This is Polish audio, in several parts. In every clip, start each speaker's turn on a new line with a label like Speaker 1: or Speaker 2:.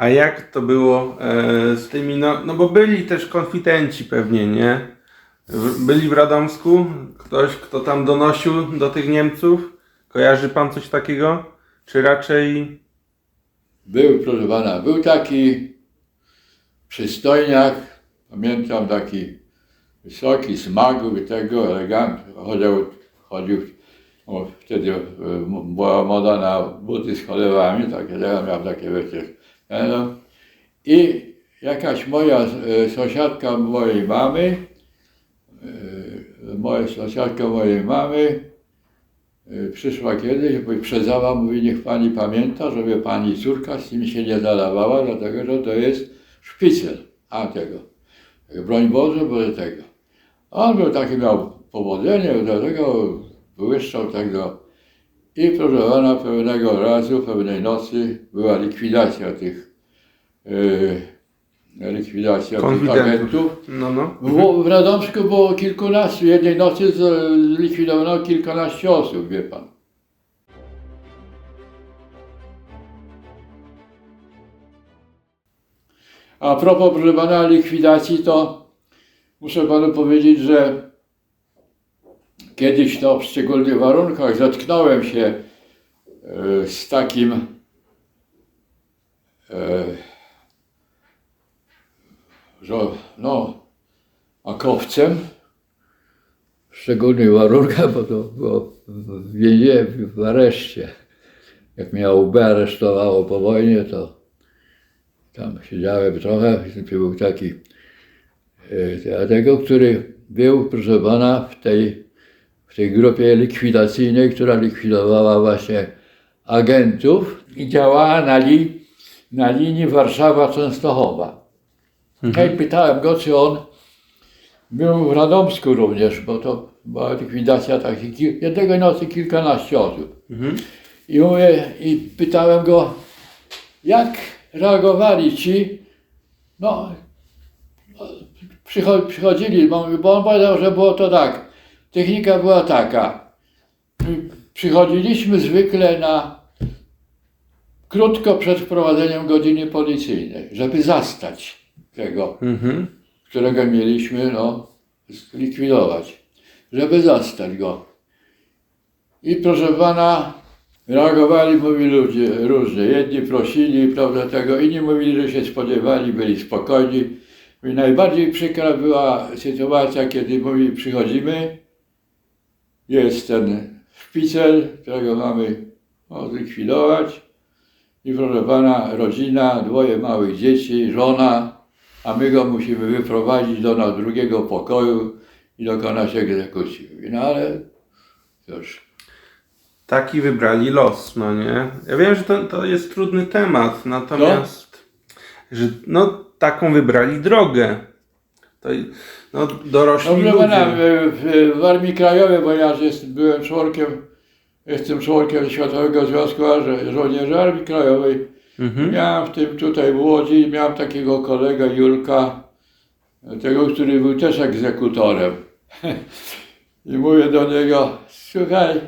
Speaker 1: A jak to było e, z tymi, no, no bo byli też konfitenci pewnie, nie? W- Byli w Radomsku? Ktoś, kto tam donosił do tych Niemców? Kojarzy pan coś takiego? Czy raczej...
Speaker 2: Był, proszę pana, był taki przystojniak, pamiętam taki wysoki, smagły, tego, elegant, chodził, chodził wtedy e, była moda na buty z cholewami, takie, ja miałem takie wiecie. I jakaś moja e, sąsiadka mojej mamy, e, moja sąsiadka mojej mamy, Przyszła kiedyś, bo przezała, mówi, niech pani pamięta, żeby pani córka z tym się nie zalawała, dlatego że to jest szpicel. A tego. Broń Boże, bo tego. On był taki, miał powodzenie, dlatego błyszczał tego. I proszę pana, pewnego razu, pewnej nocy była likwidacja tych, yy, likwidacja tych agentów.
Speaker 1: No, no.
Speaker 2: W, w Radomsku było kilkunastu, jednej nocy zlikwidowano kilkanaście osób, wie pan. A propos, proszę pana, likwidacji, to muszę panu powiedzieć, że kiedyś to w szczególnych warunkach zetknąłem się e, z takim e, że no, akowcem w szczególnych warunkach, bo to było w w areszcie. Jak mnie OUB aresztowało po wojnie, to tam siedziałem trochę. Był taki e, tego, który był, proszę pana, w tej, w tej grupie likwidacyjnej, która likwidowała właśnie agentów i działała na, li, na linii Warszawa-Częstochowa. Ja i pytałem go, czy on był w Radomsku również, bo to była likwidacja takich, jednego nocy kilkanaście osób.
Speaker 1: Mhm.
Speaker 2: I mówię, i pytałem go, jak reagowali ci, no, przycho- przychodzili, bo on powiedział, że było to tak, technika była taka, przychodziliśmy zwykle na krótko przed wprowadzeniem godziny policyjnej, żeby zastać tego
Speaker 1: Mhm.
Speaker 2: którego mieliśmy no, zlikwidować, żeby zastać go. I proszę pana, reagowali, mówi ludzie różnie. Jedni prosili, prawda, tego, inni mówili, że się spodziewali, byli spokojni. I najbardziej przykra była sytuacja, kiedy mówi, przychodzimy, jest ten szpicel, którego mamy no, zlikwidować. I proszę pana, rodzina, dwoje małych dzieci, żona, a my go musimy wyprowadzić do na drugiego pokoju i dokonać egzekucji. No ale cóż,
Speaker 1: Taki wybrali los, no nie? Ja wiem, że to, to jest trudny temat, natomiast że no taką wybrali drogę. To, no dorośli
Speaker 2: Dobrze
Speaker 1: ludzie.
Speaker 2: pana, w, w, Armii Krajowej, bo ja jest, byłem członkiem, jestem członkiem Światowego Związku Żo- Żołnierzy Armii Krajowej.
Speaker 1: Mhm.
Speaker 2: Miałem w tym tutaj w Łodzi, miałem takiego kolegę Julka, tego, który był też egzekutorem. I mówię do niego, słuchaj,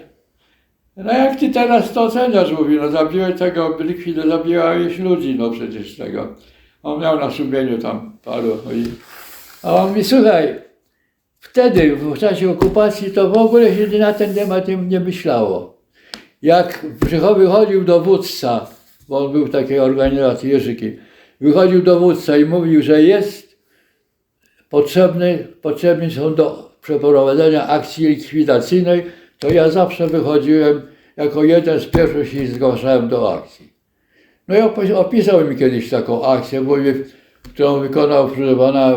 Speaker 2: no jak ty teraz to oceniasz? Mówi, no zabiłeś tego, likwidę, zabiłeś ludzi, no przecież tego. On miał na sumieniu tam paru. I, a on mi, słuchaj, wtedy, w czasie okupacji, to w ogóle się na ten temat nie, nie myślało. Jak wychodził dowódca, bo on był w takiej organizacji Jerzyki, wychodził dowódca i mówił, że jest potrzebny, potrzebni są do przeprowadzenia akcji likwidacyjnej, to ja zawsze wychodziłem jako jeden z pierwszych się zgłaszałem do akcji. No i opi- opisał mi kiedyś taką akcję, mówię, którą wykonał proszę pana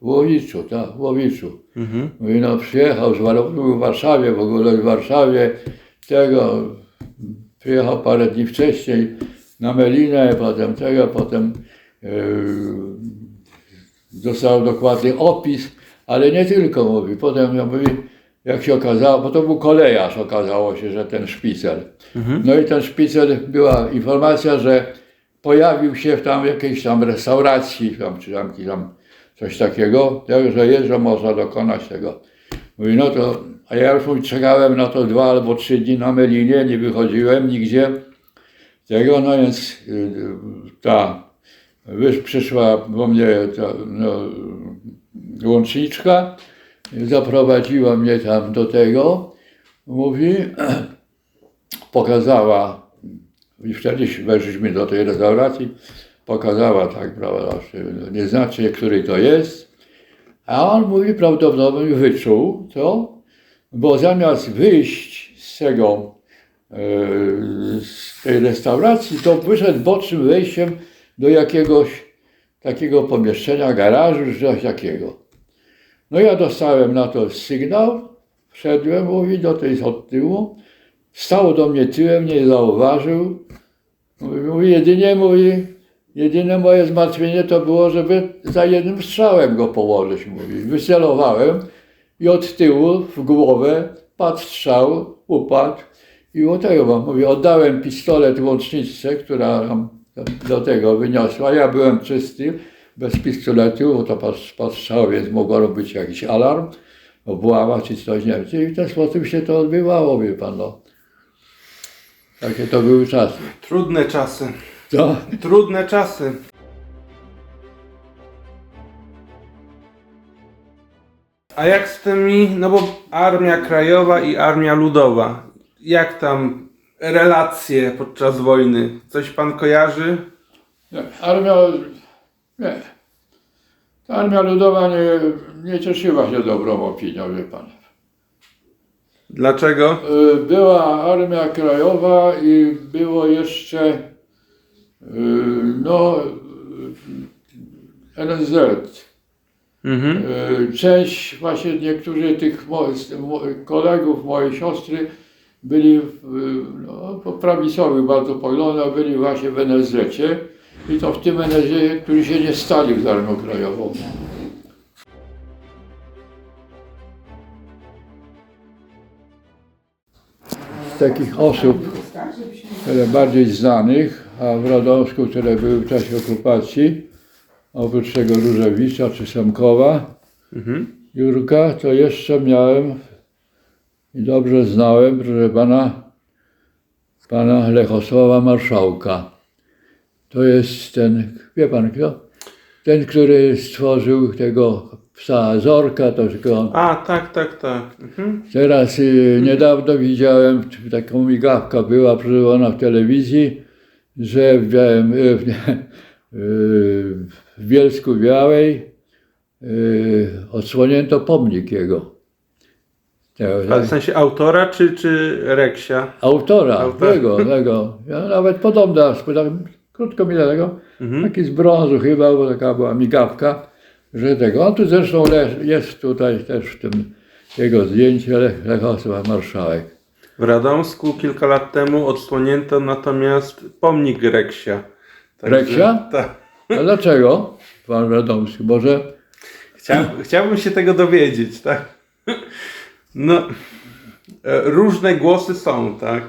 Speaker 2: w Łowiczu, tak, w Łowiczu.
Speaker 1: Mhm.
Speaker 2: Mówi, no przyjechał, z War- był w Warszawie, w ogóle w Warszawie, tego, przyjechał parę dni wcześniej na Melinę, potem tego, potem yy, dostał dokładny opis, ale nie tylko mówi, potem ja mówi, jak się okazało, bo to był kolejarz, okazało się, że ten szpicel. No i ten szpicel, była informacja, że pojawił się w tam jakiejś tam restauracji, tam, czy tam, tam coś takiego, tak, że jest, że można dokonać tego. Mówi, no to, a ja już czekałem na to dwa albo trzy dni na Melinie, nie wychodziłem nigdzie. tego, no więc y, ta, wysz, przyszła po mnie ta, no, łączniczka, zaprowadziła mnie tam do tego, mówi, pokazała, i wtedy weszliśmy do tej restauracji, pokazała tak, prawda, nie znaczy, który to jest, a on mówi, prawdopodobnie wyczuł to, bo zamiast wyjść z tego, e, z tej restauracji, to wyszedł bocznym wejściem do jakiegoś takiego pomieszczenia, garażu, czy coś takiego. No ja dostałem na to sygnał, wszedłem, mówi, do tej od tyłu, stał do mnie tyłem, nie zauważył, mówi, mówi jedynie, mówi, jedyne moje zmartwienie to było, żeby za jednym strzałem go położyć, mówi. Wycelowałem i od tyłu w głowę padł strzał, upadł i o tego wam mówię, oddałem pistolet łączniczce, która do tego wyniosła. Ja byłem czysty, bez pistoletu, bo to padł, strzał, więc mogło być jakiś alarm, obława czy coś, nie wiem. I w ten sposób się to odbywało, wie pan, no. Takie to były czasy.
Speaker 1: Trudne czasy.
Speaker 2: To,
Speaker 1: Trudne czasy. A jak z tymi, no bo Armia Krajowa i Armia Ludowa, jak tam relacje podczas wojny? Coś pan kojarzy?
Speaker 2: nie, armia, nie. Ta armia ludowa nie, nie cieszyła się dobrą opinią, wie pan.
Speaker 1: Dlaczego?
Speaker 2: Y, Była Armia Krajowa i było jeszcze y, no, y, NSZ.
Speaker 1: Mhm.
Speaker 2: Część właśnie niektórzy tych mo- kolegów mojej siostry byli w- no, po prawicowych bardzo poglądach, byli właśnie w NSZ i to w tym NSZ, którzy się nie stali z Armią Krajową. Takich osób, które bardziej znanych, a w Radomsku, które były w czasie okupacji, oprócz tego Różewicza czy Semkowa,
Speaker 1: Mhm.
Speaker 2: Jurka, to jeszcze miałem i dobrze znałem, proszę pana, pana Lechosława Marszałka. To jest ten, wie pan kto? Ten, który stworzył tego psa Zorka, to tylko.
Speaker 1: A, tak, tak, tak. Mhm.
Speaker 2: Teraz y, niedawno widziałem, taką migawka była przeżywana w telewizji, że w, Białym, y, w, y, w Bielsku Białej y, odsłonięto pomnik jego.
Speaker 1: Ale w sensie autora czy, czy Reksia?
Speaker 2: Autora,
Speaker 1: Autora.
Speaker 2: tego, tego. Ja nawet podobna, spytałem, krótko mi tego,
Speaker 1: Mhm.
Speaker 2: taki z brązu chyba, bo taka była migawka, że tego. On tu zresztą jest tutaj też w tym jego zdjęcie, Lech, Lechosław Marszałek.
Speaker 1: W Radomsku kilka lat temu odsłonięto natomiast pomnik Reksia.
Speaker 2: Reksia?
Speaker 1: Tak.
Speaker 2: A dlaczego pan Radomski? Może
Speaker 1: Chciał, chciałbym się tego dowiedzieć, tak? No, e, różne głosy są, tak?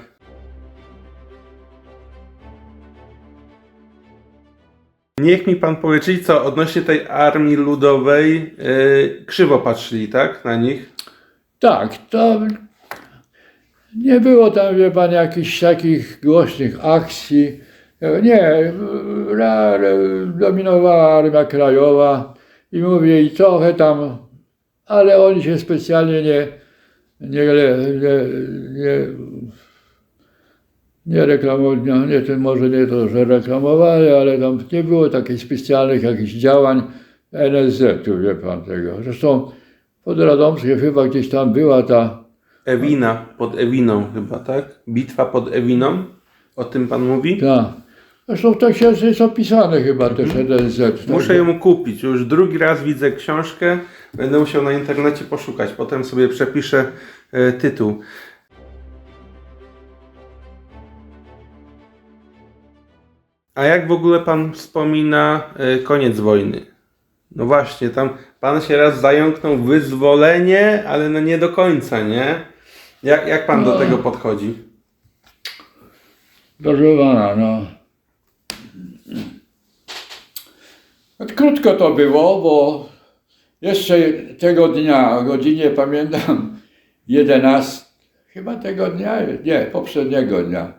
Speaker 1: Niech mi pan powie, czyli co, odnośnie tej armii ludowej, e, krzywo patrzyli, tak, na nich?
Speaker 2: tak, to nie było tam, wie pan, jakichś takich głośnych akcji. Nie, dominowała Armia Krajowa i mówię, i trochę tam, ale oni się specjalnie nie, nie, nie, nie, nie reklamowali, no, nie, to może nie to, że reklamowali, ale tam nie było takich specjalnych jakichś działań NSZ-u, wie pan tego. Zresztą pod Radomskiem chyba gdzieś tam była ta,
Speaker 1: Ewina, pod Ewiną chyba, tak? Bitwa pod Ewiną? O tym pan mówi?
Speaker 2: ta. Zresztą to się jest opisane chyba też NSZ.
Speaker 1: Muszę
Speaker 2: tak?
Speaker 1: ją kupić. Już drugi raz widzę książkę. Będę musiał na internecie poszukać. Potem sobie przepiszę e, tytuł. A jak w ogóle pan wspomina e, koniec wojny? No właśnie, tam pan się raz zająknął wyzwolenie, ale no nie do końca, nie? Jak, jak pan do
Speaker 2: No.
Speaker 1: tego podchodzi?
Speaker 2: Proszę pana. No, Krótko to było, bo jeszcze tego dnia, o godzinie pamiętam 11, chyba tego dnia, nie, poprzedniego dnia.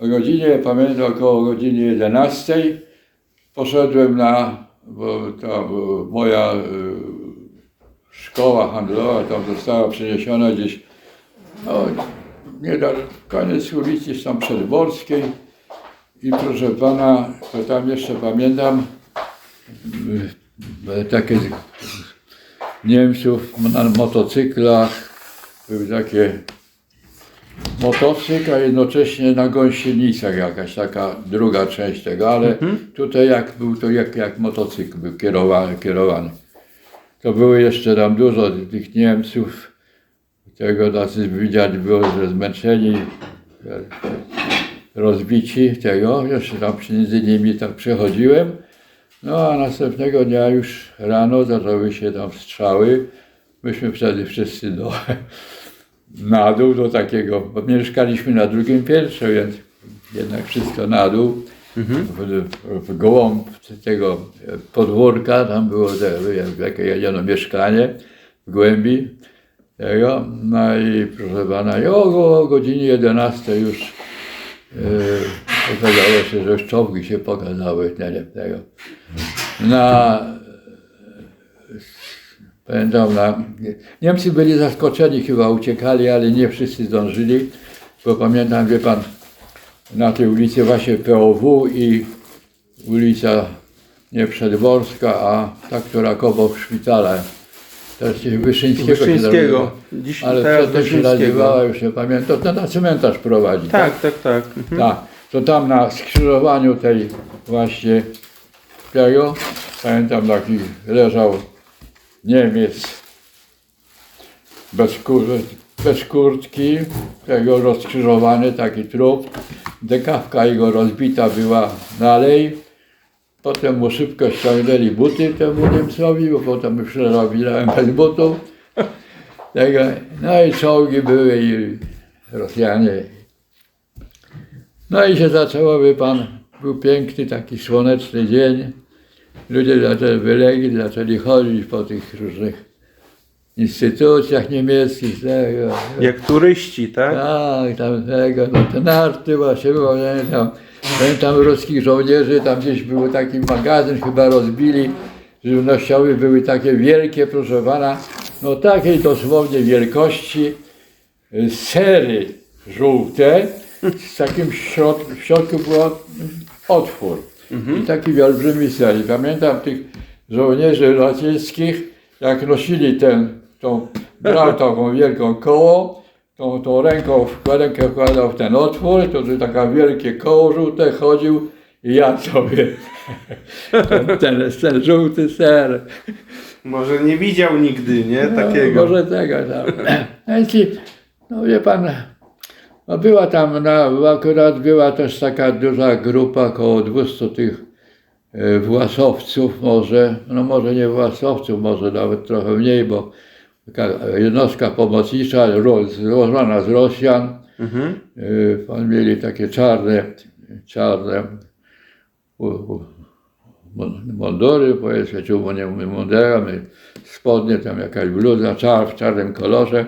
Speaker 2: O godzinie, pamiętam około godziny 11 poszedłem na, bo tam e, moja e, szkoła handlowa tam została przeniesiona gdzieś, no, niedaleko, koniec ulicy tam przedworskiej i proszę pana, to tam jeszcze pamiętam, e, takie z- Niemców na motocyklach, były takie motocykl, a jednocześnie na gąsienicach jakaś taka druga część tego, ale tutaj jak był to jak, jak motocykl był kierowany, kierowany. To były jeszcze tam dużo tych Niemców, tego tacy widać było, że zmęczeni, rozbici tego, jeszcze tam między nimi tak przechodziłem. No a następnego dnia już rano zaczęły się tam strzały. Myśmy wtedy wszyscy do, na dół do takiego, bo mieszkaliśmy na drugim piętrze, więc jednak wszystko na dół. W, w gołąb tego podwórka, tam było te, takie jedno mieszkanie w głębi tego. No i proszę pana, i o, o godzinie 11 już Yy, okazało się, że już czołgi się pokazały, nie, nie, tego. Na, pamiętam, na, Niemcy byli zaskoczeni, chyba uciekali, ale nie wszyscy zdążyli, bo pamiętam, wie pan, na tej ulicy właśnie POW i ulica nie Przedworska, a ta, która koło szpitala, też się Wyszyńskiego, się
Speaker 1: Wyszyńskiego. Dziś
Speaker 2: ale przedtem się nazywała, już nie pamiętam, to na cmentarz prowadzi,
Speaker 1: Tak, tak, tak. Mhm.
Speaker 2: tak, to tam na skrzyżowaniu tej właśnie tego, pamiętam taki leżał Niemiec. Bez, kur, bez kurtki, tego rozkrzyżowany taki trup, dekawka jego rozbita była dalej, potem mu szybko ściągnęli buty temu Niemcowi, bo potem już robiłem bez butów, no i czołgi były i Rosjanie. No i się zaczęło, wie pan, był piękny taki słoneczny dzień. Ludzie zaczęli wylegli, zaczęli chodzić po tych różnych instytucjach niemieckich, tego.
Speaker 1: Jak turyści, tak?
Speaker 2: Tak, tam tego, no te narty właśnie było, pamiętam, pamiętam ruskich żołnierzy, tam gdzieś był taki magazyn, chyba rozbili, żywnościowy, były takie wielkie, proszę pana, no takiej dosłownie wielkości, y, sery żółte, z takim środ, w środku był otwór i taki olbrzymi ser. I pamiętam tych żołnierzy radzieckich, jak nosili ten, tą, brał taką wielką koło, tą, tą ręką, w rękę wkładał w ten otwór, to że taka wielkie koło żółte chodził i ja sobie ten, ten, ten żółty ser.
Speaker 1: Może nie widział nigdy, nie? Takiego.
Speaker 2: No, może tego tam. I, no wie pan, no była tam, na, akurat była też taka duża grupa, około 200 tych e, własowców może, no może nie własowców, może nawet trochę mniej, bo taka jednostka pomocnicza złożona z Rosjan.
Speaker 1: Mhm.
Speaker 2: E, Pan mieli takie czarne, czarne mundury, powiedzmy, czy my spodnie, tam jakaś bluza czar, w czarnym kolorze.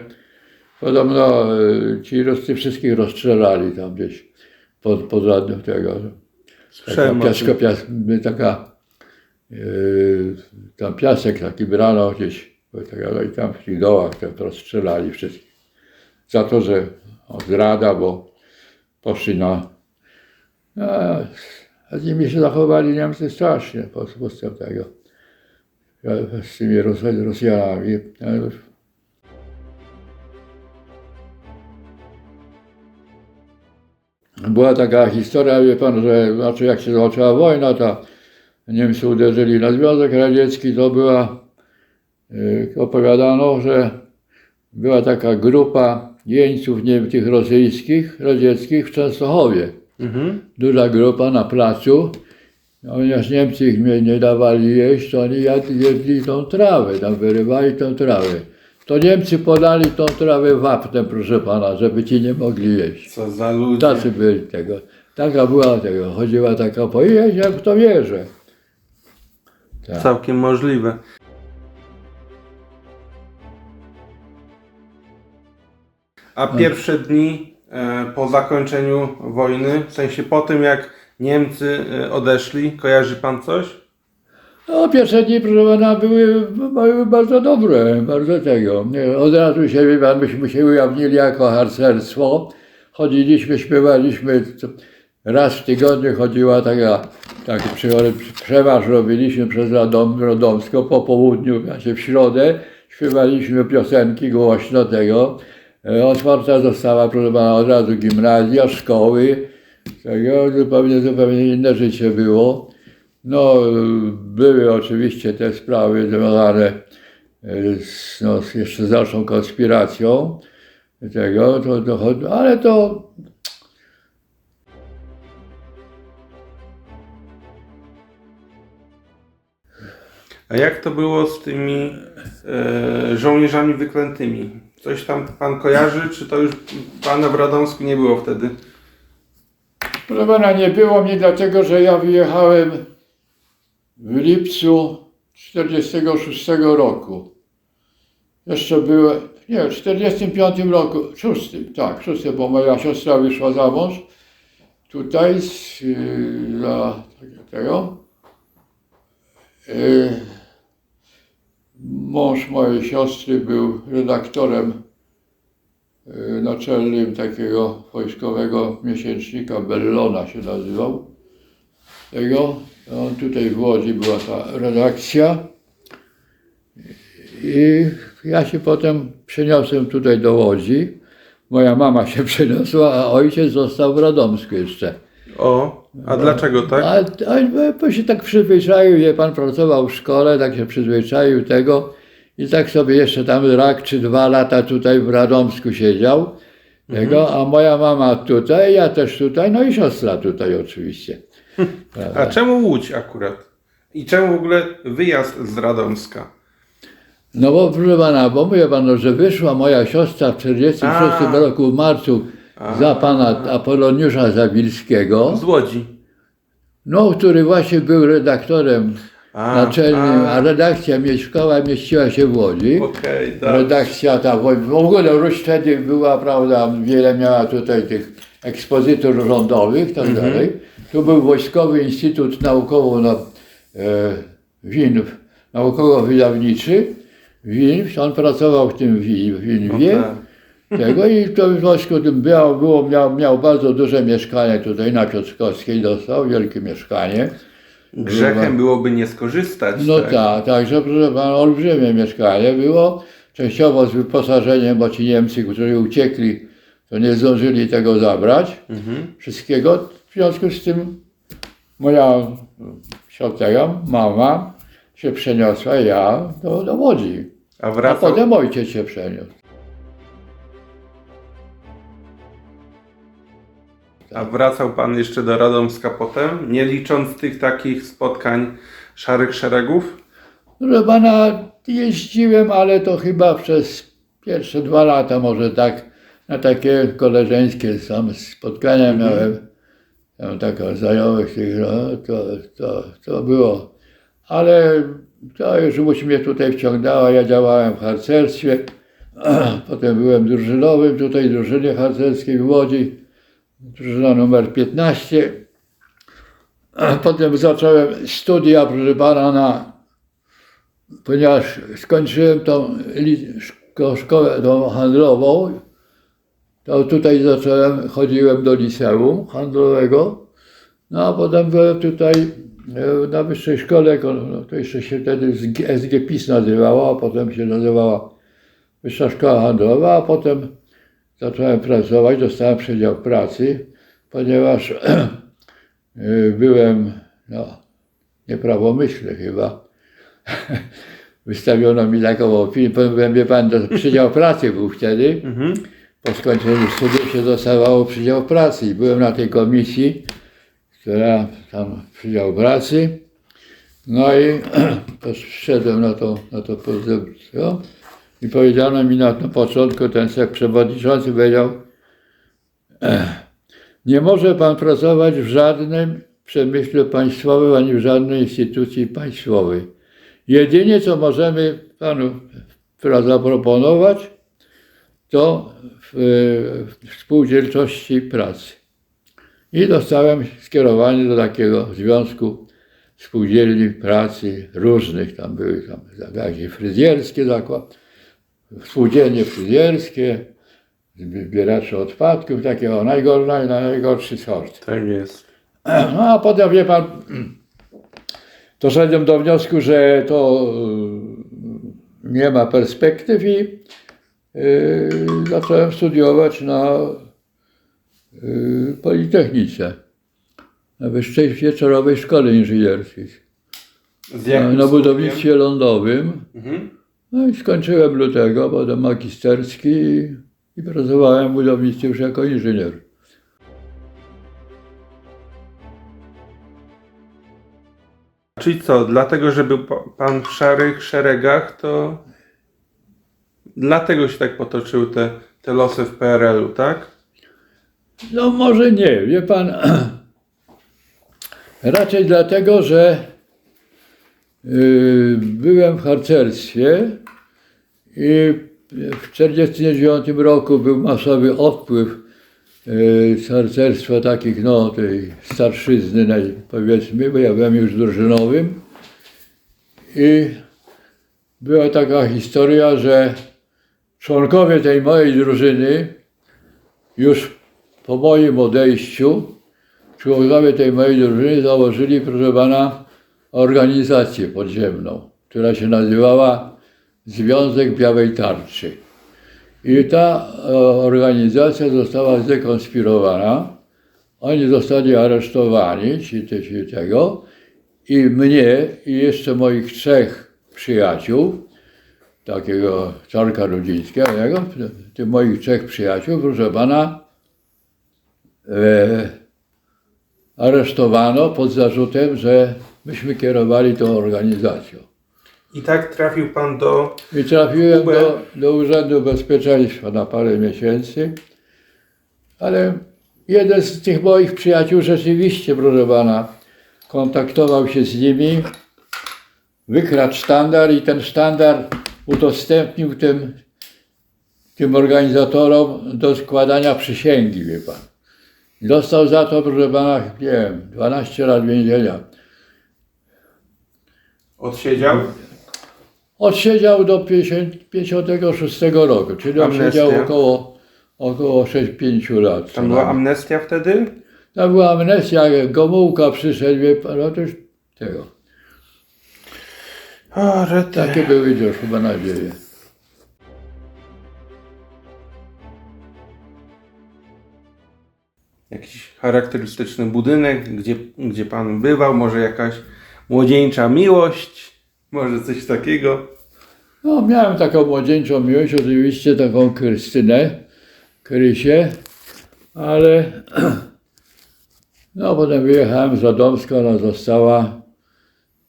Speaker 2: Podobno e, ci Ruscy wszystkich rozstrzelali tam gdzieś pod, pod radnym tego. Taka,
Speaker 1: Słyszałem o
Speaker 2: piasko, pias, taka e, tam piasek taki brano gdzieś taka, no i tam w tych dołach tam rozstrzelali wszystkich. Za to, że zrada, bo poszli na a, a z nimi się zachowali Niemcy strasznie pod wpływem tego. Z tymi Ros- Rosjanami. Była taka historia, wie pan, że znaczy jak się zaczęła wojna, to Niemcy uderzyli na Związek Radziecki, to była, y, opowiadano, że była taka grupa jeńców nie, tych rosyjskich, radzieckich w Częstochowie.
Speaker 1: Mhm.
Speaker 2: Duża grupa na placu, ponieważ Niemcy ich nie, nie dawali jeść, to oni jadli, jedli tą trawę, tam wyrywali tą trawę. To Niemcy podali tą trawę wapnem, proszę pana, żeby ci nie mogli jeść.
Speaker 1: Co za ludzie.
Speaker 2: Tacy byli tego. Taka była tego, chodziła taka powiedzieć, jak w to wierzę. Tak.
Speaker 1: Całkiem możliwe. A pierwsze dni e, po zakończeniu wojny? W sensie po tym, jak Niemcy e, odeszli, kojarzy pan coś?
Speaker 2: No, pierwsze dni, proszę pana, były, były bardzo dobre, bardzo tego. Od razu się, pan, myśmy się ujawnili jako harcerstwo. Chodziliśmy, śpiewaliśmy, raz w tygodniu chodziła taka, taki przemarsz robiliśmy przez Radom, Radomsko po południu, znaczy w środę, śpiewaliśmy piosenki głośno tego. E, Otwarta została, proszę pana, od razu gimnazja, szkoły, tego, zupełnie, zupełnie inne życie było. No, były oczywiście te sprawy związane e, z, no, z jeszcze z dalszą konspiracją tego, to, to, ale to
Speaker 1: A jak to było z tymi e, żołnierzami wyklętymi? Coś tam pan kojarzy, czy to już pana w Radomsku nie było wtedy?
Speaker 2: Proszę pana, nie było mnie dlatego, że ja wyjechałem w lipcu 46 roku. Jeszcze byłem, nie, w 45 roku, szóstym, tak, szóstym, bo moja siostra wyszła za mąż tutaj z, yy, za tego. Yy, mąż mojej siostry był redaktorem y, naczelnym takiego wojskowego miesięcznika, Bellona się nazywał. Tego, on tutaj w Łodzi była ta redakcja. I ja się potem przeniosłem tutaj do Łodzi. Moja mama się przeniosła, a ojciec został w Radomsku jeszcze.
Speaker 1: O, a dlaczego tak?
Speaker 2: A, a bo się tak przyzwyczaił, wie pan pracował w szkole, tak się przyzwyczaił tego i tak sobie jeszcze tam rak czy dwa lata tutaj w Radomsku siedział. Tego, a moja mama tutaj, ja też tutaj, no i siostra tutaj oczywiście.
Speaker 1: A czemu Łódź akurat? I czemu w ogóle wyjazd z Radomska?
Speaker 2: No bo proszę pana, bo mówię panu, że wyszła moja siostra w 1946
Speaker 1: A.
Speaker 2: roku w marcu za pana Apoloniusza Zawilskiego,
Speaker 1: Z Łodzi.
Speaker 2: no, który właśnie był redaktorem
Speaker 1: A,
Speaker 2: naczelnym,
Speaker 1: a.
Speaker 2: a redakcja mieszkała, mieściła się w Łodzi.
Speaker 1: Okej, tak.
Speaker 2: redakcja ta, w w ogóle Ruś wtedy była, prawda, wiele miała tutaj tych ekspozytur rządowych i tak dalej. Tu był Wojskowy Instytut Naukowo no, e, naukowo-wydawniczy, Winw, on pracował w tym wi- Winwie.
Speaker 1: No tak.
Speaker 2: Tego i to w związku z tym miał, było, miał, miał bardzo duże mieszkanie tutaj na Piotrkowskiej, dostał wielkie mieszkanie.
Speaker 1: Grzechem byłoby nie skorzystać.
Speaker 2: No
Speaker 1: tak?
Speaker 2: tak, także proszę pana, olbrzymie mieszkanie było, częściowo z wyposażeniem, bo ci Niemcy, którzy uciekli, to nie zdążyli tego zabrać,
Speaker 1: Mhm.
Speaker 2: wszystkiego. W związku z tym moja siostra, mama się przeniosła, ja do, do Łodzi,
Speaker 1: A
Speaker 2: a
Speaker 1: wracał,
Speaker 2: potem ojciec się przeniósł.
Speaker 1: a wracał pan jeszcze do Radomska potem, nie licząc tych takich spotkań szarych szeregów?
Speaker 2: Proszę pana, jeździłem, ale to chyba przez pierwsze dwa lata może tak, na takie koleżeńskie sam spotkania miałem. Tam taka znajomych tych, no, to, to, to było. Ale to już Łódź mnie tutaj wciągnęła, ja działałem w harcerstwie, potem byłem drużynowym tutaj, drużynie harcerskiej w Łodzi, drużyna numer 15. Potem zacząłem studia, proszę pana, na ponieważ skończyłem tą szkołę tą handlową, to tutaj zacząłem, chodziłem do liceum handlowego, no a potem byłem tutaj e, na wyższej szkole, ko- no, to jeszcze się wtedy SG SGPiS nazywała, a potem się nazywała Wyższa Szkoła Handlowa, a potem zacząłem pracować, dostałem przedział pracy, ponieważ e, byłem, no, nieprawomyślny chyba, wystawiono mi taką opinię, powiem, wie pan, to przydział pracy był wtedy. Po skończeniu studiów się dostawało przydział pracy i byłem na tej komisji, która tam przydział pracy. No i poszedłem na to, na to pozycję i powiedziano mi na, na początku, ten przewodniczący powiedział, nie może pan pracować w żadnym przemyśle państwowym ani w żadnej instytucji państwowej. Jedynie co możemy panu zaproponować, to w, w spółdzielczości pracy. I dostałem skierowanie do takiego związku spółdzielni pracy różnych, tam były tam jakieś fryzjerskie zakłady, spółdzielnie fryzjerskie, zbieracze odpadków, takie o najgor, naj, najgorszy sort.
Speaker 1: Tak jest.
Speaker 2: No a potem wie pan, doszedłem do wniosku, że to y, nie ma perspektyw i zacząłem studiować na y, Politechnice, na Wyższej Wieczorowej Szkole Inżynierskiej,
Speaker 1: Z
Speaker 2: na, na budownictwie lądowym.
Speaker 1: Mhm.
Speaker 2: No i skończyłem lutego, potem magisterski i, i pracowałem w budownictwie już jako inżynier.
Speaker 1: Czyli co, dlatego, że był pa- pan w szarych szeregach, to dlatego się tak potoczyły te, te losy w PRL-u, tak?
Speaker 2: No może nie, wie pan. Raczej dlatego, że y, byłem w harcerstwie i w 1949 roku był masowy odpływ y, z harcerstwa takich, no tej starszyzny powiedzmy, bo ja byłem już drużynowym i była taka historia, że członkowie tej mojej drużyny już po moim odejściu członkowie tej mojej drużyny założyli, proszę pana, organizację podziemną, która się nazywała Związek Białej Tarczy. I ta e, organizacja została zdekonspirowana. Oni zostali aresztowani, ci, ci, tego, i mnie, i jeszcze moich trzech przyjaciół, takiego Czarka Rudzińskiego, tych moich trzech przyjaciół, proszę pana, e, aresztowano pod zarzutem, że myśmy kierowali tą organizacją.
Speaker 1: I tak trafił pan do...
Speaker 2: I trafiłem
Speaker 1: UB.
Speaker 2: do, do Urzędu Bezpieczeństwa na parę miesięcy, ale jeden z tych moich przyjaciół rzeczywiście, proszę pana, kontaktował się z nimi, wykradł sztandar i ten sztandar udostępnił tym, tym organizatorom do składania przysięgi, wie pan. Dostał za to, proszę pana, nie wiem, 12 lat więzienia.
Speaker 1: Odsiedział?
Speaker 2: Odsiedział do 50, 56 roku, czyli
Speaker 1: Amnestia?
Speaker 2: odsiedział około, około 6-5 lat.
Speaker 1: Tam była
Speaker 2: najmniej.
Speaker 1: amnestia wtedy?
Speaker 2: Tam była amnestia, jak Gomułka przyszedł, wie pan, no to już tego.
Speaker 1: O, rety.
Speaker 2: Takie były chyba nadzieje.
Speaker 1: Jakiś charakterystyczny budynek, gdzie, gdzie pan bywał, może jakaś młodzieńcza miłość, może coś takiego.
Speaker 2: No, miałem taką młodzieńczą miłość, oczywiście taką Krystynę, Krysię, ale no potem wyjechałem z Radomska, ona została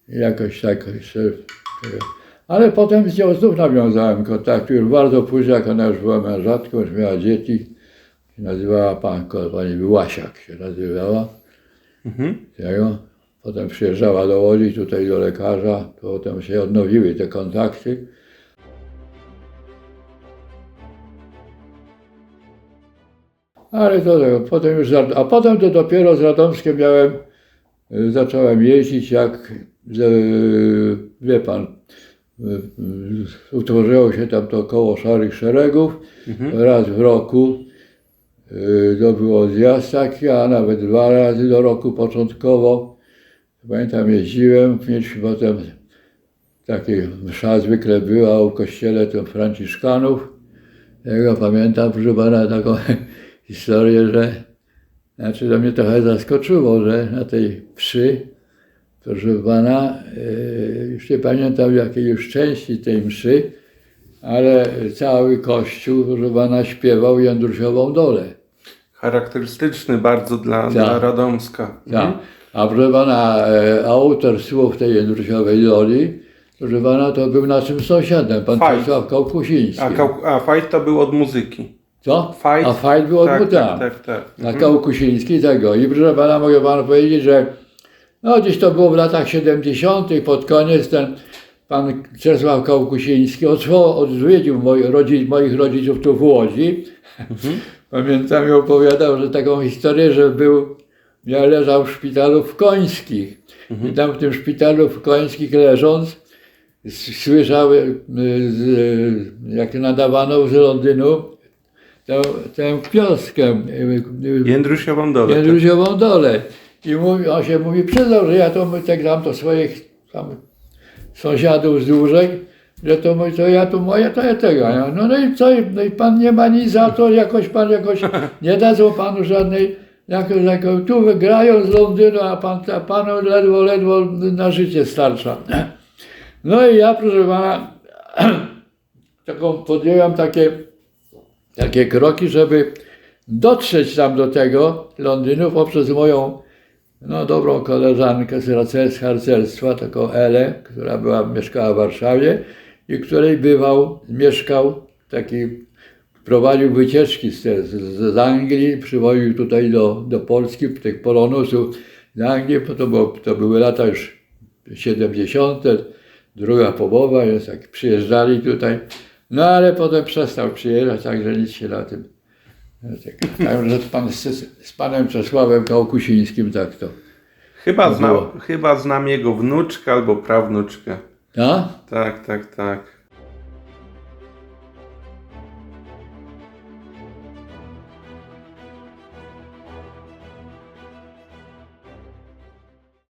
Speaker 2: jakoś tak tego. ale potem z nią znów nawiązałem kontakt, już bardzo późno, jak ona już była mężatką, już miała dzieci, się nazywała pan, pani Wyłasiak się nazywała,
Speaker 1: Mhm.
Speaker 2: tego. Potem przyjeżdżała do Łodzi, tutaj do lekarza, potem się odnowiły te kontakty. Ale to, to potem już, a potem to dopiero z Radomskiem miałem, zacząłem jeździć jak, y, wie pan, utworzyło się tam to koło szarych szeregów, raz w roku y, to było zjazd taki, a nawet dwa razy do roku początkowo. Pamiętam jeździłem, mieliśmy potem takie msza zwykle była u kościele tym Franciszkanów. Ja pamiętam, proszę pana, taką historię, że znaczy to mnie trochę zaskoczyło, że na tej wszy, proszę pana, e, już nie pamiętam jakiej już części tej mszy, ale cały kościół, proszę pana, śpiewał Jędrusiową Dolę.
Speaker 1: Charakterystyczny bardzo dla, dla Radomska.
Speaker 2: Tak. A proszę pana, e, autor słów tej Jędrusiowej Doli, proszę pana, to był naszym sąsiadem, pan
Speaker 1: Fajt.
Speaker 2: Czesław Kałkusiński.
Speaker 1: A, kał- a fight to był od muzyki.
Speaker 2: Co?
Speaker 1: Fajt?
Speaker 2: A fajt był od
Speaker 1: tak,
Speaker 2: Buta.
Speaker 1: tak, tak, tak.
Speaker 2: A Kałkusiński tego. I proszę pana, mogę panu powiedzieć, że no gdzieś to było w latach 70. pod koniec ten pan Czesław Kałkusiński odwo- odwiedził moi, rodzi, moich rodziców tu w Łodzi. Pamiętam i opowiadał, że taką historię, że był, ja leżał w szpitalu w Końskich. I tam w tym szpitalu w Końskich leżąc, s- słyszał, y, jak nadawano z Londynu, tę, tę pioskę. y, y,
Speaker 1: Jędrusiową dolę. tak?
Speaker 2: Jędrusiową dolę. I mówi, on się mówi, przyznał, że ja to my tak dam to swoich tam sąsiadów z łóżek, że to mój, to ja tu moje, to ja tego. Ja, No, no i co, no i pan nie ma nic za to, jakoś pan jakoś nie dadzą panu żadnej, jako, jako tu wygrają z Londynu, a pan, a panu ledwo, ledwo na życie starcza. No i ja, proszę pana, taką podjąłem takie, takie kroki, żeby dotrzeć tam do tego Londynu poprzez moją no, dobrą koleżankę z harcerstwa, taką Elę, która była, mieszkała w Warszawie i której bywał, mieszkał taki, prowadził wycieczki z, z, z Anglii, przywoził tutaj do, do Polski, tych polonusów z Anglii, bo to, było, to były lata już 70., druga połowa, jest jak przyjeżdżali tutaj, no ale potem przestał przyjeżdżać, także nic się na tym Także z, z, panem Czesławem Kałkusińskim tak to.
Speaker 1: Chyba,
Speaker 2: To
Speaker 1: zna, chyba znam jego wnuczkę albo prawnuczkę.
Speaker 2: A?
Speaker 1: Tak, tak, tak.